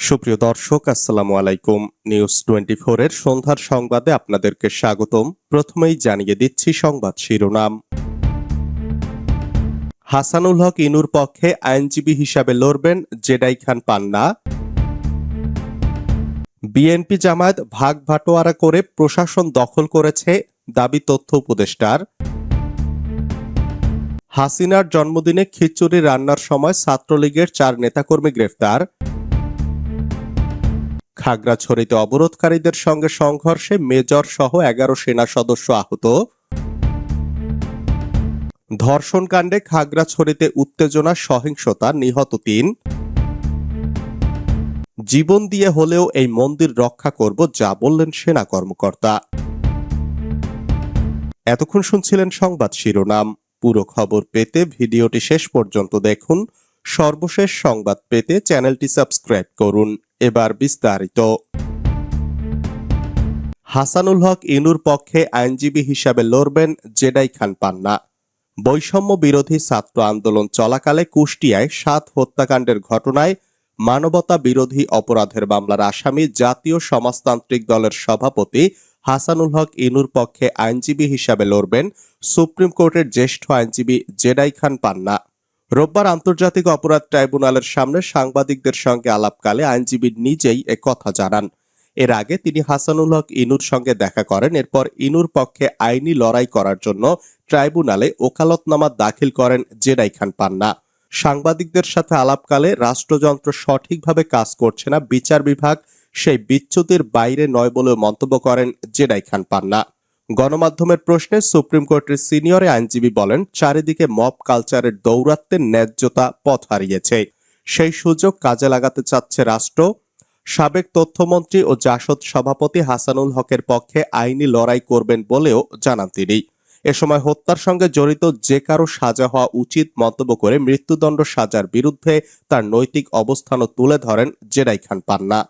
সুপ্রিয় দর্শক, আসসালামু আলাইকুম। নিউজ টোয়েন্টি এর সন্ধ্যার সংবাদে আপনাদেরকে স্বাগতম। প্রথমেই জানিয়ে দিচ্ছি সংবাদ শিরোনাম। হাসানুল হক ইনুর পক্ষে আইনজীবী হিসাবে লড়বেন Z I Khan Panna. BNP Jamaat ভাগ ভাটোয়ারা করে প্রশাসন দখল করেছে দাবি তথ্য উপদেষ্টার। হাসিনার জন্মদিনে খিচুড়ি রান্নার সময় ছাত্রলীগের চার নেতাকর্মী গ্রেফতার। খাগড়াছড়িতে অবরোধকারীদের সঙ্গে সংঘর্ষে মেজর সহ এগারো সেনা সদস্য আহত। ধর্ষণকাণ্ডে খাগড়াছড়িতে উত্তেজনা, সহিংসতা নিহত তিন। জীবন দিয়ে হলেও এই মন্দির রক্ষা করব, যা বললেন সেনা কর্মকর্তা। এতক্ষণ শুনছিলেন সংবাদ শিরোনাম। পুরো খবর পেতে ভিডিওটি শেষ পর্যন্ত দেখুন। সর্বশেষ সংবাদ পেতে চ্যানেলটি সাবস্ক্রাইব করুন। এবার বিস্তারিত। হাসানুল হক ইনুর পক্ষে আইনজীবী হিসাবে লড়বেন জেডাই খান পান্না। বৈষম্য বিরোধী ছাত্র আন্দোলন চলাকালে কুষ্টিয়ায় সাত হত্যাকাণ্ডের ঘটনায় মানবতা বিরোধী অপরাধের মামলার আসামি জাতীয় সমাজতান্ত্রিক দলের সভাপতি হাসানুল হক ইনুর পক্ষে আইনজীবী হিসাবে লড়বেন সুপ্রিম কোর্টের জ্যেষ্ঠ আইনজীবী জেডাই খান পান্না। রোববার আন্তর্জাতিক অপরাধ ট্রাইব্যুনালের সামনে সাংবাদিকদের সঙ্গে আলাপকালে আইনজীবী নিজেই কথা জানান। এর আগে তিনি হাসানুল হক ইনুর সঙ্গে দেখা করেন, এরপর ইনুর পক্ষে আইনি লড়াই করার জন্য ট্রাইব্যুনালে ওকালতনামা দাখিল করেন জেডাই খান পান্না। সাংবাদিকদের সাথে আলাপকালে রাষ্ট্রযন্ত্র সঠিকভাবে কাজ করছে না, বিচার বিভাগ সেই বিচ্যুতির বাইরে নয় বলেও মন্তব্য করেন জেডাই খান পান্না। গণমাধ্যমের প্রশ্নে সুপ্রিম কোর্টের সিনিয়র আইনজীবী বলেন, চারিদিকে মব কালচারের দৌরাত্মের ন্যায্যতা পথ হারিয়েছে। সেই সুযোগ কাজে লাগাতে চাচ্ছে রাষ্ট্র। সাবেক তথ্যমন্ত্রী ও জাসদ সভাপতি হাসানুল হকের পক্ষে আইনি লড়াই করবেন বলেও জানান তিনি। এ সময় হত্যার সঙ্গে জড়িত যে কারও সাজা হওয়া উচিত মন্তব্য করে মৃত্যুদণ্ড সাজার বিরুদ্ধে তার নৈতিক অবস্থানও তুলে ধরেন জেরাই খান পান্না।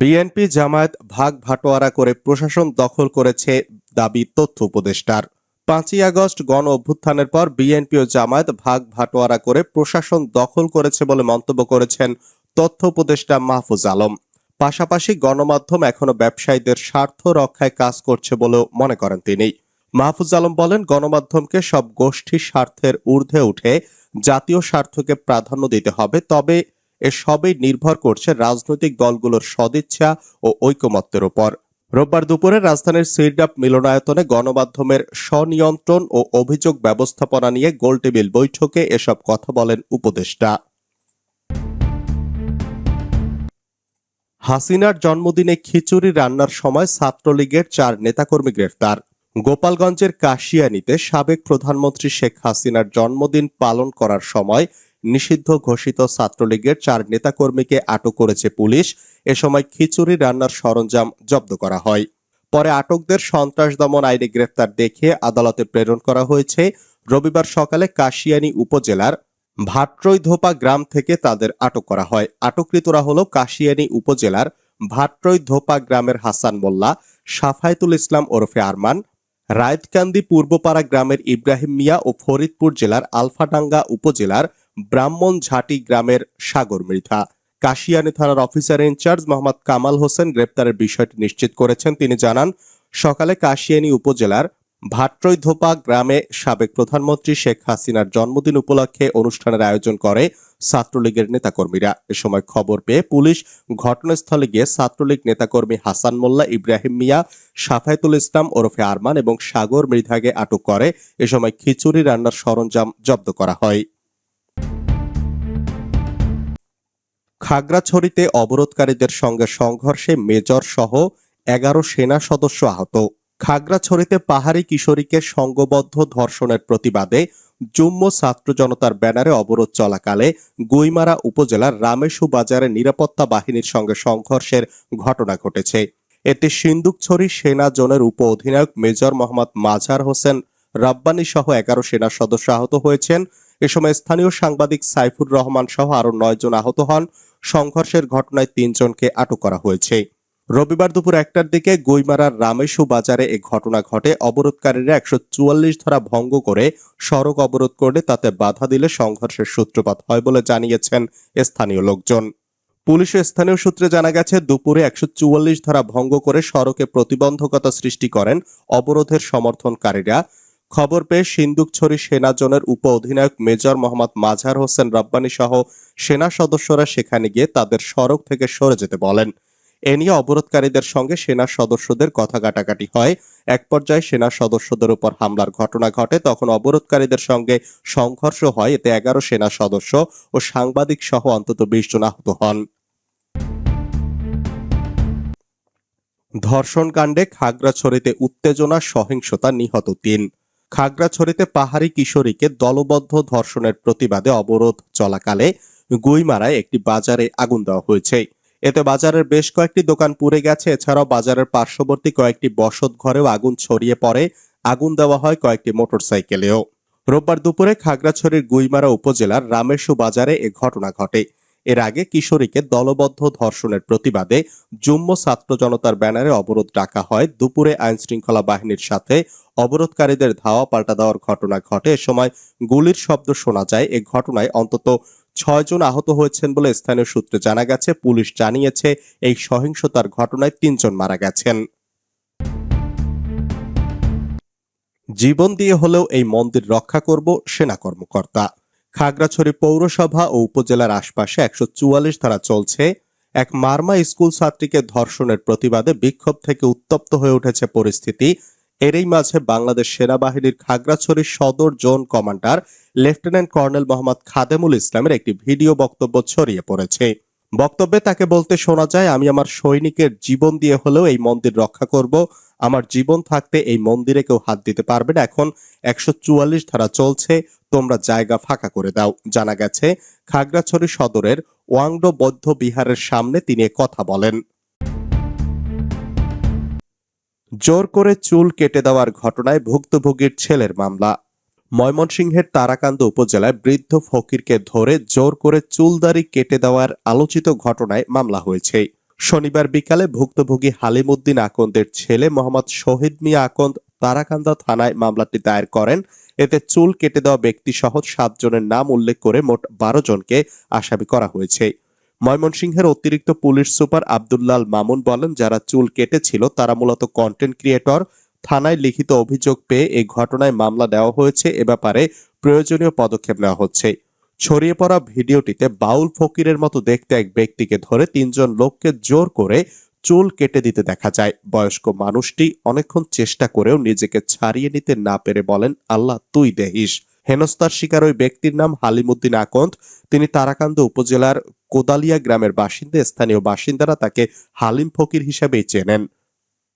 বিএনপি জামায়াত ভাগ ভাটোয়ারা করে প্রশাসন দখল করেছে দাবি তথ্য উপদেষ্টার। পাঁচই আগস্ট গণ অভ্যুত্থানের পর বিএনপি ও জামায়াত ভাগ ভাটোয়ারা করে প্রশাসন দখল করেছে বলে মন্তব্য করেছেন তথ্য উপদেষ্টা মাহফুজ আলম। পাশাপাশি গণমাধ্যম এখনও ব্যবসায়ীদের স্বার্থ রক্ষায় কাজ করছে বলেও মনে করেন তিনি। মাহফুজ আলম বলেন, গণমাধ্যমকে সব গোষ্ঠীর স্বার্থের ঊর্ধ্বে উঠে জাতীয় স্বার্থকে প্রাধান্য দিতে হবে, তবে সবই নির্ভর করছে রাজনৈতিক দলগুলোর সদিচ্ছা ও ঐকমত্যের উপর। রোববার দুপুরে রাজধানীর সিরডাপ মিলনায়তনে গণমাধ্যমের স্বনিয়ন্ত্রণ ও অভিযোগ ব্যবস্থাপনা নিয়ে গোলটেবিল বৈঠকে এসব কথা বলেন উপদেষ্টা। হাসিনার জন্মদিনে খিচুড়ি রান্নার সময় ছাত্রলীগের চার নেতাকর্মী গ্রেফতার। গোপালগঞ্জের কাশিয়ানিতে সাবেক প্রধানমন্ত্রী শেখ হাসিনার জন্মদিন পালন করার সময় নিষিদ্ধ ঘোষিত ছাত্রলীগের চার নেতাকর্মীকে আটক করেছে পুলিশ। এ সময় খিচুড়ি রান্নার সরঞ্জাম জব্দ করা হয়। পরে আটকদের সন্ত্রাস দমন আইনে গ্রেফতার দেখে আদালতে প্রেরণ করা হয়েছে। রবিবার সকালে কাশিয়ানী উপজেলার ভাট্রৈধোপা গ্রাম থেকে তাদের আটক করা হয়। আটককৃতরা হল কাশিয়ানী উপজেলার ভাট্রৈধোপা গ্রামের হাসান মোল্লা, সাফায়েতুল ইসলাম ওরফে আরমান, রায়তকান্দি পূর্বপাড়া গ্রামের ইব্রাহিম মিয়া ও ফরিদপুর জেলার আলফাডাঙ্গা উপজেলার ব্রাহ্মণঝাটি গ্রামের সাগর মৃধা। কাশিয়ানী থানার officer in charge Mohammad Kamal Hossain গ্রেপ্তারের বিষয়টি নিশ্চিত করেছেন। তিনি জানান, সকালে কাশিয়ানী উপজেলার ভাট্রৈধোপা গ্রামে সাবেক প্রধানমন্ত্রী শেখ হাসিনার জন্মদিন উপলক্ষে অনুষ্ঠানের আয়োজন করে ছাত্রলীগের নেতাকর্মীরা। এ সময় খবর পেয়ে পুলিশ ঘটনাস্থলে গিয়ে ছাত্রলীগ নেতাকর্মী হাসান মোল্লা, ইব্রাহিম মিয়া, সাফায়েতুল ইসলাম, ওরফে আরমান এবং সাগর মৃধাকে আটক করে। এ সময় খিচুড়ি রান্নার সরঞ্জাম জব্দ করা হয়। খাগড়াছড়িতে অবরোধকারীদের সঙ্গে সংঘর্ষে মেজর সহ এগারো সেনা সদস্য আহত। খাগড়াছড়িতে পাহাড়ি কিশোরীকে সংঘবদ্ধ ধর্ষণের প্রতিবাদে জুম্ম ছাত্র জনতার ব্যানারে অবরোধ চলাকালে গুইমারা উপজেলার রামেশু বাজারে নিরাপত্তা বাহিনীর সঙ্গে সংঘর্ষের ঘটনা ঘটেছে। এতে সিন্দুকছড়ি সেনা জোনের উপ অধিনায়ক মেজর মোহাম্মদ মাঝার হোসেন রাব্বানি সহ এগারো সেনা সদস্য আহত হয়েছেন। এ সময় স্থানীয় সাংবাদিক সাইফুর রহমান সহ আরও নয় জন আহত হন। সংঘর্ষের ঘটনায় তিনজনকে আটক করা হয়েছে। রবিবার দুপুর একটার দিকে গুইমারার রামেশু বাজারে এ ঘটনা ঘটে। অবরোধকারীরা একশো চুয়াল্লিশ ধারা ভঙ্গ করে সড়ক অবরোধ করলে তাতে বাধা দিলে সংঘর্ষের সূত্রপাত হয় বলে জানিয়েছেন স্থানীয় লোকজন। পুলিশ ও স্থানীয় সূত্রে জানা গেছে, দুপুরে একশো চুয়াল্লিশ ধারা ভঙ্গ করে সড়কে প্রতিবন্ধকতা সৃষ্টি করেন অবরোধের সমর্থনকারীরা। খবর পেয়ে সিন্দুকছড়ি সেনা জোনের উপ অধিনায়ক মেজর মোহাম্মদ মাঝার হোসেন রব্বানী সহ সেনা সদস্যরা সেখানে গিয়ে তাদের সড়ক থেকে সরে যেতে বলেন। এ নিয়ে অবরোধকারীদের সঙ্গে সেনা সদস্যদের কথা কাটাকাটি হয়। এক পর্যায়ে সেনা সদস্যদের উপর হামলার ঘটনা ঘটে, তখন অবরোধকারীদের সঙ্গে সংঘর্ষ হয়। এতে এগারো সেনা সদস্য ও সাংবাদিক সহ অন্তত বিশ জন আহত হন। ধর্ষণকাণ্ডে খাগড়াছড়িতে উত্তেজনা, সহিংসতা নিহত তিন। খাগড়াছড়িতে পাহাড়ি কিশোরীকে দলবদ্ধ ধর্ষণের প্রতিবাদে অবরোধ চলাকালে গুইমারায় একটি বাজারে আগুন দেওয়া হয়েছে। এতে বাজারের বেশ কয়েকটি দোকান পুড়ে গেছে। এছাড়াও বাজারের পার্শ্ববর্তী কয়েকটি বসত ঘরেও আগুন ছড়িয়ে পড়ে। আগুন দেওয়া হয় কয়েকটি মোটরসাইকেলেও। রোববার দুপুরে খাগড়াছড়ির গুইমারা উপজেলার রামেশু বাজারে এ ঘটনা ঘটে। এর আগে কিশোরীকে দলবদ্ধ ধর্ষণের প্রতিবাদে জুম্ম ছাত্র জনতার ব্যানারে অবরোধ ডাকা হয়। দুপুরে আইন শৃঙ্খলা বাহিনীর সাথে অবরোধকারীদের ধাওয়া পাল্টা দেওয়ার ঘটনা ঘটে। এ সময় গুলির শব্দ শোনা যায়। এ ঘটনায় অন্তত ছয়জন আহত হয়েছেন বলে স্থানীয় সূত্রে জানা গেছে। পুলিশ জানিয়েছে, এই সহিংসতার ঘটনায় তিনজন মারা গেছেন। জীবন দিয়ে হলেও এই মন্দির রক্ষা করব সেনা কর্মকর্তা। খাগড়াছড়ি পৌরসভা ও উপজেলার আশপাশে একশো চুয়াল্লিশ ধারা চলছে। এক মার্মা স্কুল ছাত্রীকে ধর্ষণের প্রতিবাদে বিক্ষোভ থেকে উত্তপ্ত হয়ে উঠেছে পরিস্থিতি। এরই মাঝে বাংলাদেশ সেনাবাহিনীর খাগড়াছড়ি সদর zone commander lieutenant colonel Mohammad Khademul ইসলামের একটি ভিডিও বক্তব্য ছড়িয়ে পড়েছে। বক্তব্যে তাকে বলতে শোনা যায়, আমি আমার সৈনিকের জীবন দিয়ে হলেও এই মন্দির রক্ষা করব। আমার জীবন থাকতে এই মন্দিরে কেউ হাত দিতে পারবে না। এখন একশো চুয়াল্লিশ ধারা চলছে, তোমরা জায়গা ফাঁকা করে দাও। জানা গেছে, খাগড়াছড়ি সদরের ওয়াংডো বৌদ্ধ বিহারের সামনে তিনি কথা বলেন। জোর করে চুল কেটে দেওয়ার ঘটনায় ভুক্তভোগীর ছেলের মামলা। ময়মনসিংহের তারাকান্দ উপজেলায় বৃদ্ধ ফকিরকে ধরে জোর করে চুলদারি কেটে দেওয়ার আলোচিত ঘটনায় মামলা হয়েছে। শনিবার বিকালে ভুক্তভোগী হালিমুদ্দিন আকন্দের ছেলে মোহাম্মদ শহীদ মিয়া আকন্দ তারাকান্দা থানায় মামলাটি দায়ের করেন। এতে চুল কেটে দেওয়া ব্যক্তি সহ সাতজনের নাম উল্লেখ করে মোট বারো জনকে আসামি করা হয়েছে। ময়মনসিংহের অতিরিক্ত পুলিশ সুপার আব্দুল্লাল মামুন বলেন, যারা চুল কেটেছিল তারা মূলত কন্টেন্ট ক্রিয়েটর থানায় লিখিত অভিযোগ পেয়ে এই ঘটনায় মামলা দেওয়া হয়েছে। এ ব্যাপারে প্রয়োজনীয় পদক্ষেপ নেওয়া হচ্ছে। ছড়িয়ে পড়া ভিডিওটিতে বাউল ফকিরের মতো দেখতে এক ব্যক্তিকে ধরে তিনজন লোককে জোর করে চুল কেটে দিতে দেখা যায়। বয়স্ক মানুষটি অনেকক্ষণ চেষ্টা করেও নিজেকে ছাড়িয়ে নিতে না পেরে বলেন, আল্লাহ, তুই দেহিস। হেনস্তার শিকার ওই ব্যক্তির নাম হালিমুদ্দিন আকন্দ। তিনি তারাকান্দ উপজেলার কোদালিয়া গ্রামের বাসিন্দা। স্থানীয় বাসিন্দারা তাকে হালিম ফকির হিসেবেই চেনেন।